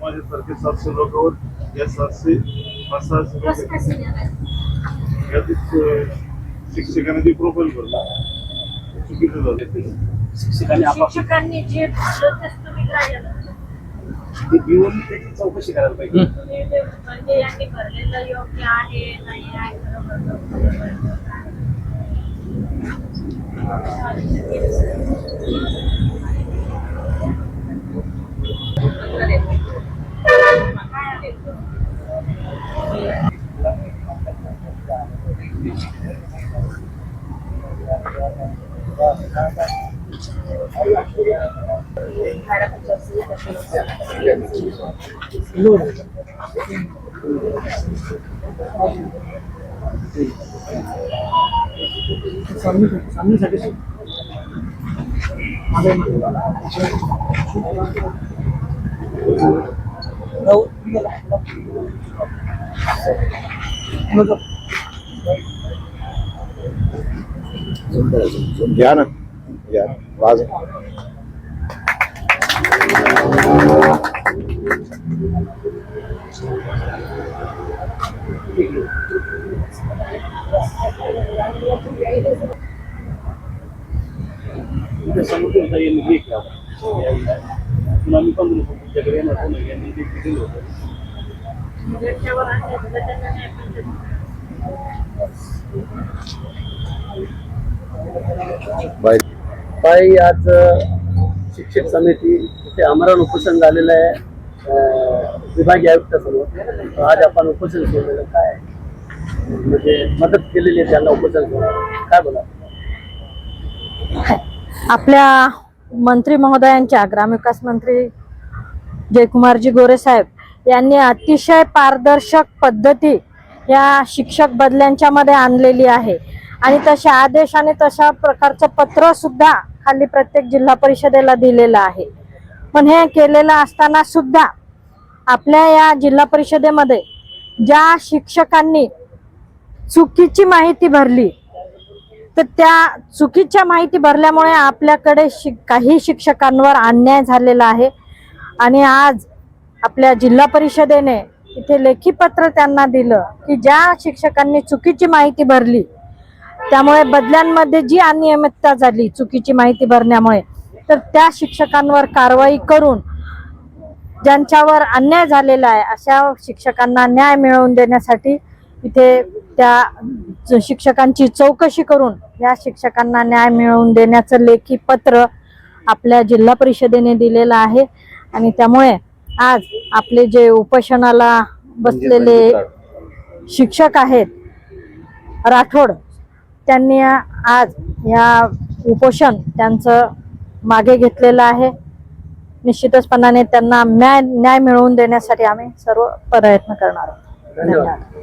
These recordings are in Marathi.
माझ्यासारखे सातशे लोकांवर या सातशे पाच सहाशे लोक प्रोफाईल भरला चुकीचं झालं शिक्षकांनी जे तुम्ही घेऊन त्याची चौकशी करायला पाहिजे. म्हणजे यांनी भरलेलं योग्य आहे नाही आहे बरोबर. सामनेसाठी घ्या ना घ्या वाज इथे पुन्हा पण तुमच्याकडे येणार कोण यांनी ते होतं. बाय आज शिक्षक समिती इथे आमरण उपोषण झालेलं आहे. विभागीय आयुक्तासमोर. आज आपण उपोषण केलेलं काय? म्हणजे मदत केलेली आहे त्यांना उपोषण काय बोला आपल्या मंत्री महोदयांच्या ग्रामविकास मंत्री जयकुमारजी गोरे साहेब यांनी अतिशय पारदर्शक पद्धती या शिक्षक बदल्यांच्या मध्ये आणलेली आहे. आणि तसे आदेशाने तशा प्रकारचं पत्र सुद्धा खाली प्रत्येक जिल्हा परिषदेला दिलेलं आहे. पण हे केलेलं असताना सुद्धा आपल्या या जिल्हा परिषदेमध्ये ज्या शिक्षकांनी चुकीची माहिती भरली तर त्या चुकीच्या माहिती भरल्यामुळे आपल्याकडे शिक काही शिक्षकांवर अन्याय झालेला आहे. आणि आज आपल्या जिल्हा परिषदेने इथे लेखी पत्र त्यांना दिलं की ज्या शिक्षकांनी चुकीची माहिती भरली त्यामुळे बदल्यांमध्ये जी अनियमितता झाली चुकीची माहिती भरण्यामुळे तर त्या शिक्षकांवर कारवाई करून ज्यांच्यावर अन्याय झालेला आहे अशा शिक्षकांना न्याय मिळवून देण्यासाठी इथे त्या शिक्षकांची चौकशी करून या शिक्षकांना न्याय मिळवून देण्याचं लेखी पत्र आपल्या जिल्हा परिषदेने दिलेलं आहे. आणि त्यामुळे आज आपले जे उपोषणाला बसलेले शिक्षक आहेत राठोड त्यांनी आज या उपोषण त्यांचं मागे घेतलेलं आहे. निश्चितचपणाने त्यांना न्याय न्याय मिळवून देण्यासाठी आम्ही सर्व प्रयत्न करणार आहोत. धन्यवाद हो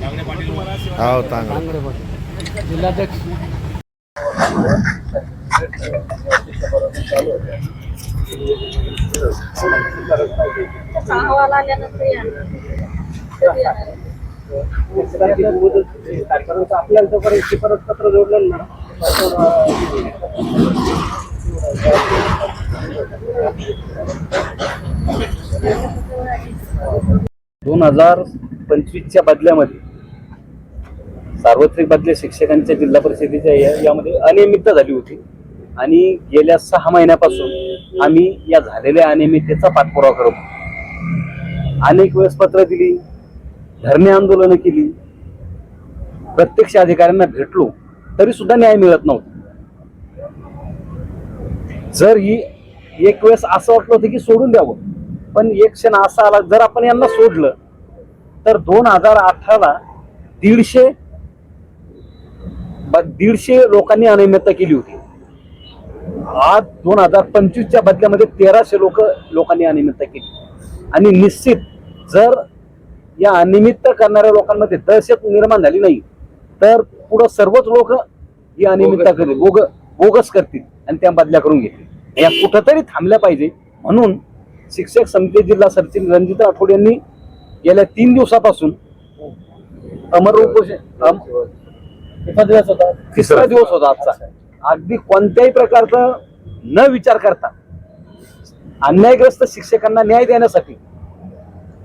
चांगलं जिल्हाध्यक्ष त्याचा अहवाल आल्यानंतर येणार. कधी येणार? शिक्षकांची मुदत तारखेपर्यंत आपल्याला जोपर्यंत शिफारस पत्र जोडलं ना दोन हजार पंचवीसच्या बदल्यामध्ये सार्वत्रिक बदल्या शिक्षकांच्या जिल्हा परिषदेच्या या- यामध्ये अनियमितता झाली होती. आणि गेल्या सहा महिन्यापासून आम्ही या झालेल्या अनियमिततेचा पाठपुरावा करतो अनेक वेळेस पत्र दिली धरणे आंदोलनं केली. प्रत्यक्ष अधिकाऱ्यांना भेटलो तरी सुद्धा न्याय मिळत नव्हता. जर ही एक वेळेस असं वाटलं होतं की सोडून द्यावं पण एक क्षण असा आला जर आपण यांना सोडलं तर दोन हजार अठराला दीडशे दीडशे लोकांनी अनियमितता केली होती. आज दोन हजार पंचवीसच्या बदल्यामध्ये तेराशे लोक लोकांनी अनियमितता केली. आणि निश्चित जर या अनियमितता करणाऱ्या लोकांमध्ये दहशत निर्माण झाली नाही तर पुढं सर्वच लोक ही अनियमितता करतील बोग बोगस करतील आणि त्या बदल्या करून घेतील. या कुठंतरी थांबल्या पाहिजे. म्हणून शिक्षक समिती जिल्हा सरचिन रणजित राठोड यांनी गेल्या तीन दिवसापासून अमर उपोषण किती दिवस होता. तिसरा दिवस होता आजचा. अगदी कोणत्याही प्रकारचा न विचार करता अन्यायग्रस्त शिक्षकांना न्याय देण्यासाठी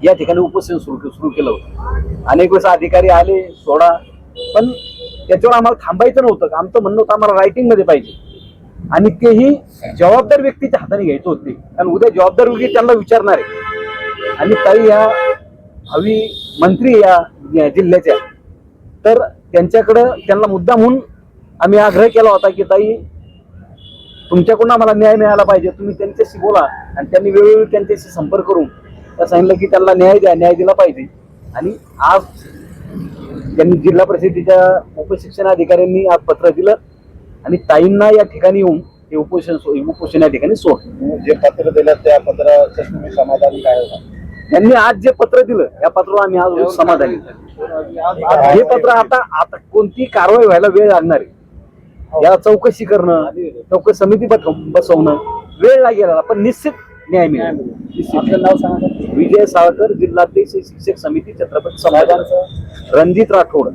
या ठिकाणी उपोषण सुरू सुरू केलं होतं. अनेक वेळेस अधिकारी आले सोडा पण त्याच्यावर आम्हाला थांबायचं नव्हतं. आमचं म्हणणं होतं आम्हाला रायटिंगमध्ये पाहिजे. आणि तेही जबाबदार व्यक्तीच्या हाताने घ्यायचं होते. कारण उद्या जबाबदार व्यक्ती त्यांना विचारणार आहे. आणि ताई ह्या भावी मंत्री या या जिल्ह्याच्या तर त्यांच्याकडं त्यांना मुद्दा म्हणून आम्ही आग्रह केला होता की ताई तुमच्याकडून आम्हाला न्याय मिळाला पाहिजे तुम्ही त्यांच्याशी बोला आणि त्यांनी वेळोवेळी त्यांच्याशी संपर्क करून त्या सांगितलं की त्यांना न्याय द्या न्याय दिला पाहिजे आणि आज त्यांनी जिल्हा परिषदेच्या उपशिक्षण अधिकाऱ्यांनी आज पत्र दिलं आणि ताईंना या ठिकाणी येऊन हे उपोषण उपोषण या ठिकाणी सोड जे पत्र दिलं त्या पत्राचं तुम्ही समाधान काय होतं? त्यांनी आज जे पत्र दिलं या पत्रावर आम्ही आज समाधानी. हे पत्र आता आता कोणती कारवाई व्हायला वेळ लागणार आहे? या चौकशी करणं चौकशी समिती बस- बसवणं वेळ लागेल पण निश्चित न्याय मिळेल. निश्चित. आपलं नाव सांगा. विजय साळकर जिल्हाध्यक्ष शिक्षक समिती छत्रपती संभाजी. रणजित राठोड.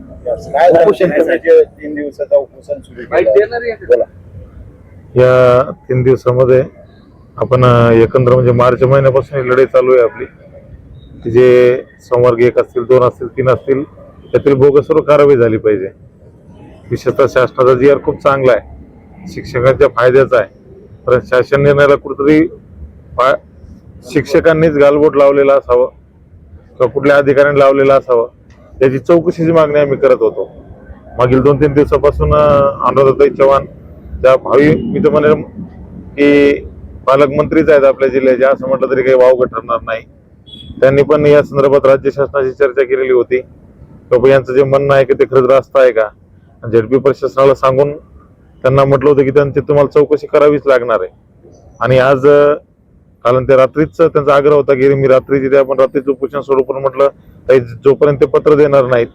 तीन दिवसाचा उपोषण सुरू या तीन दिवसामध्ये आपण एकंदर म्हणजे मार्च महिन्यापासून ही लढाई चालू आहे आपली. जे संवर्ग एक असतील दोन असतील तीन असतील त्यातील भोगस्वरूप कारवाई झाली पाहिजे. विशेषतः शासनाचा जी आर खूप चांगला आहे. शिक्षकांच्या फायद्याचा आहे. परंतु शासन निर्णयाला कुठेतरी फा- शिक्षकांनीच गालबोट लावलेला असावं किंवा कुठल्या अधिकाऱ्यांनी लावलेला असावं त्याची चौकशीची मागणी आम्ही करत होतो. मागील दोन तीन दिवसापासून अं, अनुराधाताई चव्हाण त्या भावी मी तर म्हणेल की पालकमंत्रीच आहेत आपल्या जिल्ह्याचे असं म्हटलं तरी काही वावगं ठरणार नाही. त्यांनी पण या संदर्भात राज्य शासनाची चर्चा केलेली होती. की बाबा यांचं जे म्हणणं आहे की ते खरंच रास्ता आहे का? झेडपी प्रशासनाला सांगून त्यांना म्हटलं होतं की त्यांची तुम्हाला चौकशी करावीच लागणार आहे. आणि आज कारण ते रात्रीच त्यांचा आग्रह होता की मी रात्री जिथे आपण रात्रीचं उपोषण सोडू पण म्हटलं काही जोपर्यंत ते पत्र देणार नाहीत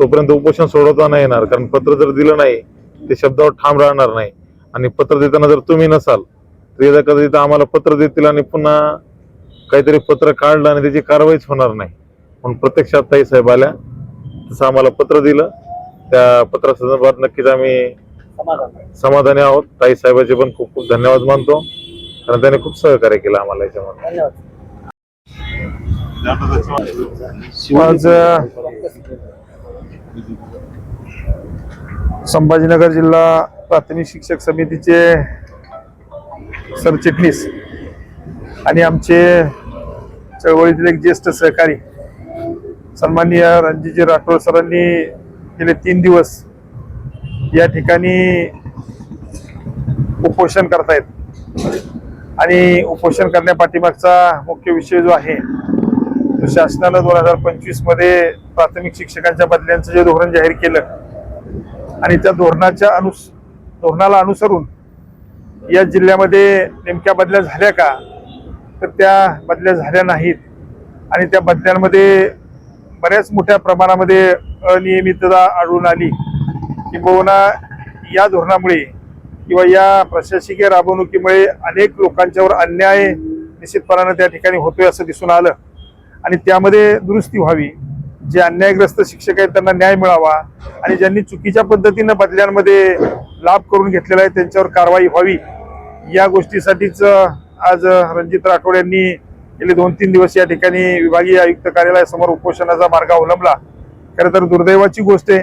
तोपर्यंत उपोषण सोडवता नाही येणार. कारण पत्र जर दिलं नाही ते शब्दावर ठाम राहणार नाही. आणि पत्र देताना जर तुम्ही नसाल तर एकदा कदाचित आम्हाला पत्र देतील आणि पुन्हा काहीतरी पत्र काढलं आणि त्याची कारवाईच होणार नाही. म्हणून प्रत्यक्षात ताई साहेब आल्या तसं आम्हाला पत्र दिलं. त्या पत्रासंदर्भात नक्कीच आम्ही समाधानी आहोत. ताई साहेबाचे पण खूप खूप धन्यवाद मानतो. कारण त्याने खूप सहकार्य केलं आम्हाला याच्यामध्ये. संभाजीनगर जिल्हा प्राथमिक शिक्षक समितीचे सरचिटणीस आणि आमचे चळवळीतील एक ज्येष्ठ सहकारी सन्माननीय रणजितजी राठोड सरांनी गेले तीन दिवस या ठिकाणी उपोषण करतायत. आणि उपोषण करण्यापाठीमागचा मुख्य विषय जो आहे तो शासनानं दोन हजार पंचवीसमध्ये प्राथमिक शिक्षकांच्या बदल्यांचं जे धोरण जाहीर केलं आणि त्या धोरणाच्या अनुस धोरणाला अनुसरून या जिल्ह्यामध्ये नेमक्या बदल्या झाल्या का? तर त्या बदल्या झाल्या नाहीत. आणि त्या बदल्यांमध्ये बऱ्याच मोठ्या प्रमाणामध्ये अनियमितता आढळून आली. किंबहुना या धोरणामुळे किंवा या प्रशासकीय राबवणुकीमुळे अनेक लोकांच्यावर अन्याय निश्चितपणानं त्या ठिकाणी होतोय असं दिसून आलं. आणि त्यामध्ये दुरुस्ती व्हावी. जे अन्यायग्रस्त शिक्षक आहेत त्यांना न्याय मिळावा आणि ज्यांनी चुकीच्या पद्धतीनं बदल्यांमध्ये लाभ करून घेतलेला आहे त्यांच्यावर कारवाई व्हावी. या गोष्टीसाठीच आज रणजित राठोड यांनी गेले दोन तीन दिवस या ठिकाणी विभागीय आयुक्त कार्यालयासमोर उपोषणाचा मार्ग अवलंबला. खरं तर दुर्दैवाची गोष्ट आहे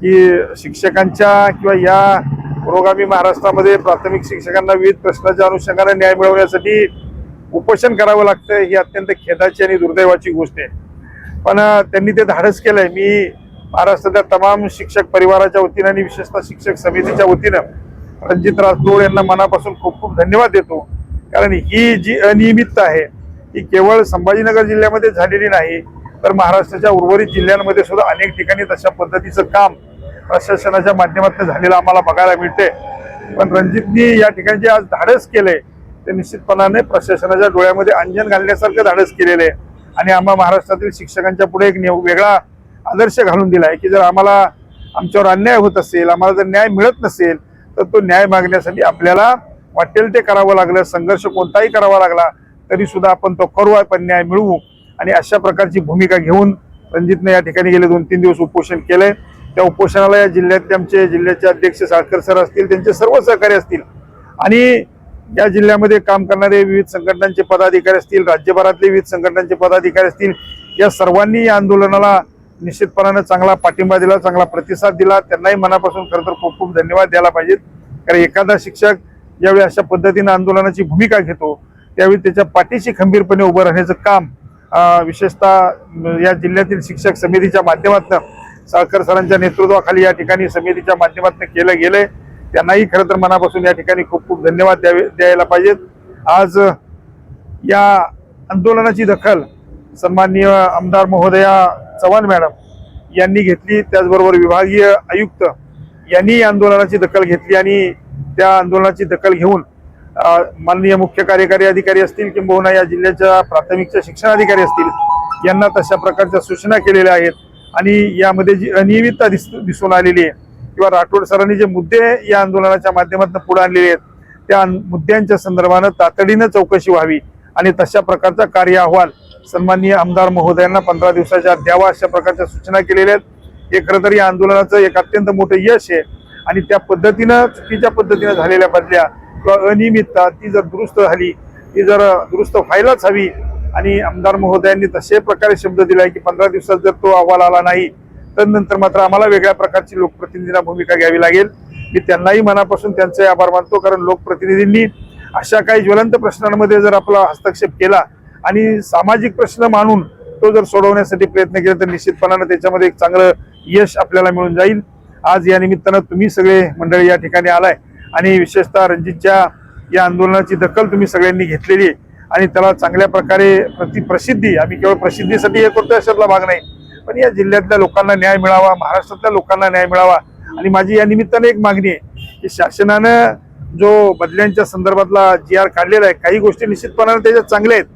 की शिक्षकांच्या किंवा या पुरोगामी महाराष्ट्रामध्ये प्राथमिक शिक्षकांना विविध प्रश्नाच्या अनुषंगाने न्याय मिळवण्यासाठी उपोषण करावं लागतं ही अत्यंत खेदाची आणि दुर्दैवाची गोष्ट आहे. पण त्यांनी ते धाडस केलंय. मी महाराष्ट्रातल्या तमाम शिक्षक परिवाराच्या वतीनं आणि विशेषतः शिक्षक समितीच्या वतीनं रणजित राठोड यांना मनापासून खूप खूप धन्यवाद देतो. कारण ही जी अनियमितता आहे ही केवळ संभाजीनगर जिल्ह्यामध्ये झालेली नाही तर महाराष्ट्राच्या उर्वरित जिल्ह्यांमध्ये सुद्धा अनेक ठिकाणी तशा पद्धतीचं काम प्रशासनाच्या माध्यमातून झालेलं आम्हाला बघायला मिळते पण रणजितनी या ठिकाणी जे आज धाडस केले ते निश्चितपणाने प्रशासनाच्या डोळ्यामध्ये अंजन घालण्यासारखं धाडस केलेलं आहे. आणि आम्हा महाराष्ट्रातील शिक्षकांच्या पुढे एक वेगळा आदर्श घालून दिला आहे की जर आम्हाला आमच्यावर अन्याय होत असेल आम्हाला जर न्याय मिळत नसेल तर तो न्याय मागण्यासाठी आपल्याला वाटेल ते करावं लागलं संघर्ष कोणताही करावा लागला तरी सुद्धा आपण तो करू पण न्याय मिळवू. आणि अशा प्रकारची भूमिका घेऊन रणजितने या ठिकाणी गेले दोन तीन दिवस उपोषण केलंय. त्या उपोषणाला या जिल्ह्यातले आमचे जिल्ह्याचे अध्यक्ष साळकर सर असतील त्यांचे सर्व सहकारी असतील. आणि या जिल्ह्यामध्ये काम करणारे विविध संघटनांचे पदाधिकारी असतील राज्यभरातले विविध संघटनांचे पदाधिकारी असतील या सर्वांनी या आंदोलनाला निश्चितपणानं चांगला पाठिंबा दिला चांगला प्रतिसाद दिला. त्यांनाही मनापासून खरं तर खूप खूप धन्यवाद द्यायला पाहिजेत. कारण एखादा शिक्षक ज्यावेळी अशा पद्धतीने आंदोलनाची भूमिका घेतो. त्यावेळी त्याच्या पाठीशी खंबीरपणे उभं राहण्याचं काम विशेषतः या जिल्ह्यातील शिक्षक समितीच्या माध्यमातून साळकर सरांच्या नेतृत्वाखाली या ठिकाणी समितीच्या माध्यमातून केलं गेलंय. त्यांनाही खरं तर मनापासून या ठिकाणी खूप खूप धन्यवाद द्यावे द्यायला पाहिजेत. आज या आंदोलनाची दखल सन्माननीय आमदार महोदया चव्हाण मॅडम यांनी घेतली. त्याचबरोबर विभागीय आयुक्त यांनी या आंदोलनाची दखल घेतली आणि त्या आंदोलनाची दखल घेऊन माननीय मुख्य कार्यकारी अधिकारी असतील किंबहुना या जिल्ह्याच्या प्राथमिकच्या शिक्षणाधिकारी असतील यांना तशा प्रकारच्या सूचना केलेल्या आहेत. आणि यामध्ये जी अनियमितता दिस दिसून आलेली आहे किंवा राठोड सरांनी जे मुद्दे या आंदोलनाच्या माध्यमातून पुढे आणलेले आहेत त्या मुद्द्यांच्या संदर्भानं तातडीनं चौकशी व्हावी. आणि तशा प्रकारचा कार्य अहवाल सन्माननीय आमदार महोदयांना पंधरा दिवसाच्या द्यावा अशा प्रकारच्या सूचना केलेल्या आहेत. हे खरं तर या आंदोलनाचं एक अत्यंत मोठं यश आहे. आणि त्या पद्धतीनं चुकीच्या पद्धतीनं झालेल्या बदल्या किंवा अनियमितता ती जर दुरुस्त झाली ती जर दुरुस्त व्हायलाच हवी आणि आमदार महोदयांनी तसे प्रकारे शब्द दिलाय की पंधरा दिवसात जर तो अहवाल आला नाही तर नंतर मात्र आम्हाला वेगळ्या प्रकारची लोकप्रतिनिधींना भूमिका घ्यावी लागेल. मी त्यांनाही मनापासून त्यांचे आभार मानतो कारण लोकप्रतिनिधींनी अशा काही ज्वलंत प्रश्नांमध्ये जर आपला हस्तक्षेप केला आणि सामाजिक प्रश्न मानून तो जर सोडवण्यासाठी प्रयत्न केला तर निश्चितपणानं त्याच्यामध्ये एक चांगलं यश आपल्याला मिळून जाईल. आज या निमित्तानं तुम्ही सगळे मंडळी या ठिकाणी आलाय. आणि विशेषतः रणजितच्या या आंदोलनाची दखल तुम्ही सगळ्यांनी घेतलेली आहे. आणि त्याला चांगल्या प्रकारे प्रति प्रसिद्धी आम्ही केवळ प्रसिद्धीसाठी हे करतो अशातला भाग नाही. पण या जिल्ह्यातल्या लोकांना न्याय मिळावा महाराष्ट्रातल्या लोकांना न्याय मिळावा. आणि माझी या निमित्तानं एक मागणी आहे की शासनानं जो बदल्यांच्या संदर्भातला जी आर काढलेला आहे काही गोष्टी निश्चितपणाने त्याच्यात चांगल्या आहेत.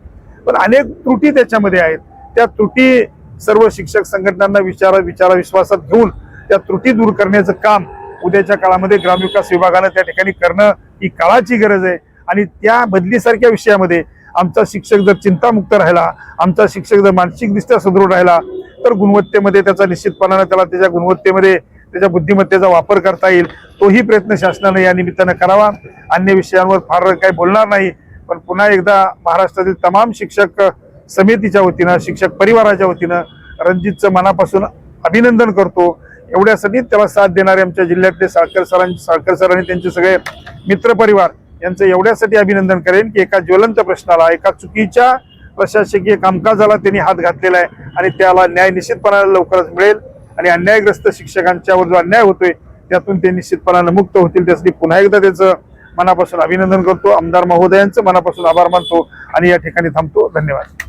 पण अनेक त्रुटी त्याच्यामध्ये आहेत. त्या त्रुटी सर्व शिक्षक संघटनांना विचारा विचारा विश्वासात घेऊन त्या त्रुटी दूर करण्याचं काम उद्याच्या काळामध्ये ग्रामविकास विभागानं त्या ठिकाणी करणं ही काळाची गरज आहे. आणि त्या बदलीसारख्या विषयामध्ये आमचा शिक्षक जर चिंतामुक्त राहिला आमचा शिक्षक जर मानसिकदृष्ट्या सुदृढ राहिला तर गुणवत्तेमध्ये त्याचा निश्चितपणानं त्याला त्याच्या गुणवत्तेमध्ये त्याच्या बुद्धिमत्तेचा वापर करता येईल तोही प्रयत्न शासनाने या निमित्तानं करावा. अन्य विषयांवर फार काही बोलणार नाही पण पुन्हा एकदा महाराष्ट्रातील तमाम शिक्षक समितीच्या वतीनं शिक्षक परिवाराच्या वतीनं रणजितचं मनापासून अभिनंदन करतो. एवढ्यासाठी त्याला साथ देणारे आमच्या जिल्ह्यातले साळकर सरांचे साळकर सर आणि त्यांचे सगळे मित्रपरिवार यांचं एवढ्यासाठी अभिनंदन करेन की एका ज्वलंत प्रश्नाला एका चुकीच्या प्रशासकीय कामकाजाला त्यांनी हात घातलेला आहे आणि त्याला न्याय निश्चितपणाला लवकरच मिळेल आणि अन्यायग्रस्त शिक्षकांच्यावर जो अन्याय होतोय त्यातून ते निश्चितपणानं मुक्त होतील. त्यासाठी पुन्हा एकदा त्याचं मनापासून अभिनंदन करतो. आमदार महोदयांचं मनापासून आभार मानतो आणि या ठिकाणी थांबतो. धन्यवाद.